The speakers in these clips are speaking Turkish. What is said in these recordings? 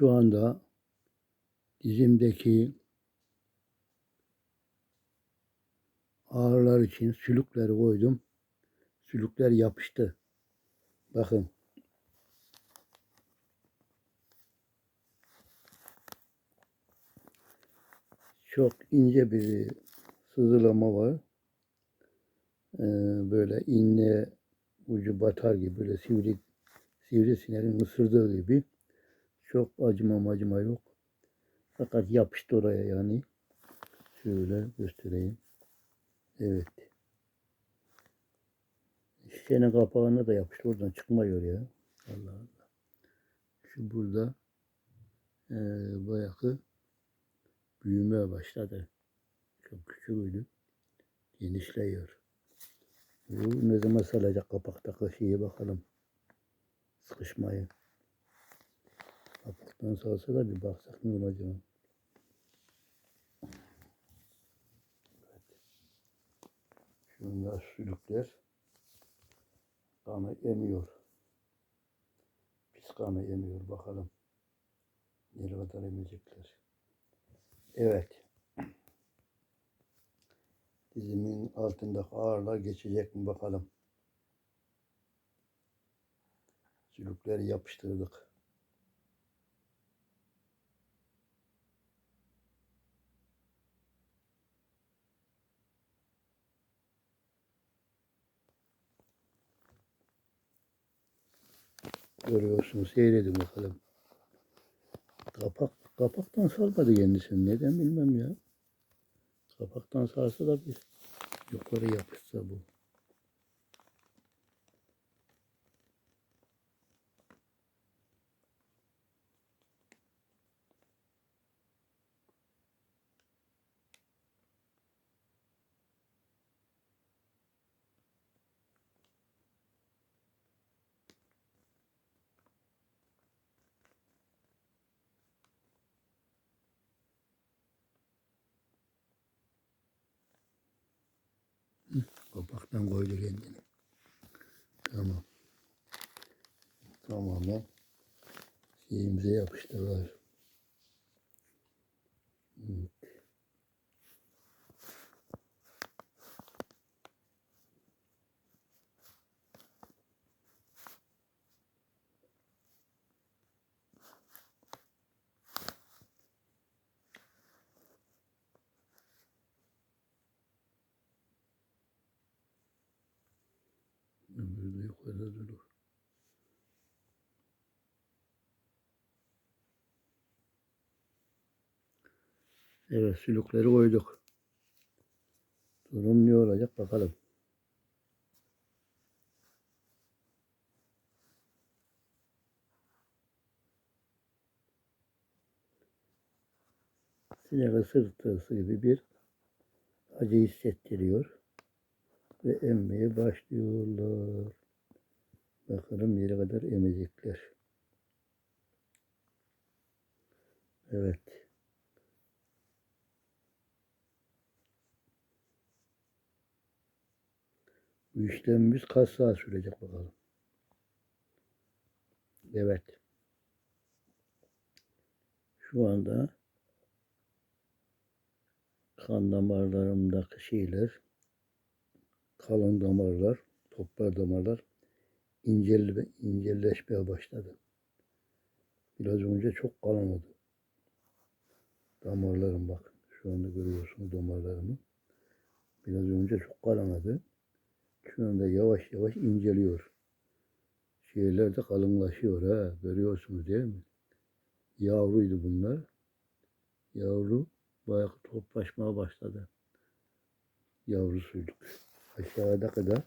Şu anda dizimdeki ağrılar için sülükleri koydum. Sülükler yapıştı. Bakın. Çok ince bir sızılama var. Ee, böyle iğne ucu batar gibi böyle sivri sivrisineğin ısırdığı gibi çok acıma acıma yok. Fakat yapıştı oraya yani. Şöyle göstereyim. Evet. Şişenin kapağına da yapıştı. Oradan çıkmıyor ya. Allah Allah. Şu burada eee bayağı büyümeye başladı. Çok küçüğüydü. Genişliyor. Bu ne zaman salacak kapaktaki şeye bakalım. Sıkışmayı. Kapaktan salsa da bir baksak ne olacak. Şunlar sülükler kanı emiyor. Pis kanı emiyor bakalım. Nereye kadar emecekler. Evet. Dizimin altındaki ağırlar geçecek mi bakalım. Sülükleri yapıştırdık. Görüyorsunuz seyredin bakalım. Kapak, kapaktan salmadı kendisini. Neden bilmem ya. Kapaktan sarsa da bir yukarı yapışsa bu. Kapaktan koydu kendini. Tamam. Tamamen şeyimize yapıştılar. Evet. Durur. Evet sülükleri koyduk. Durum ne olacak bakalım. Sinek ısırtısı gibi bir acı hissettiriyor. Ve emmeye başlıyorlar. Bakalım nereye kadar emecekler. Evet. Bu işlemimiz kaç saat sürecek bakalım. Evet. Şu anda kan damarlarımdaki şeyler kalın damarlar, toplar damarlar incel, incelleşmeye başladı. Biraz önce çok kalındı. Damarlarım bak. Şu anda görüyorsunuz damarlarımı. Biraz önce çok kalındı. Şu anda yavaş yavaş inceliyor. Şeyler de kalınlaşıyor ha. Görüyorsunuz değil mi? Yavruydu bunlar. Yavru bayağı toplaşmaya başladı. Yavrusuyduk. Aşağıda kadar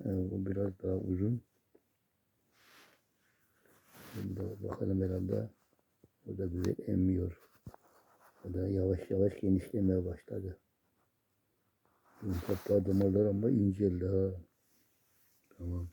e, bu biraz daha uzun. Bunda bakalım herhalde o da güzel emmiyor. O da yavaş yavaş genişlemeye başladı. Toprağı damarlar ama inceldi ha. Tamam.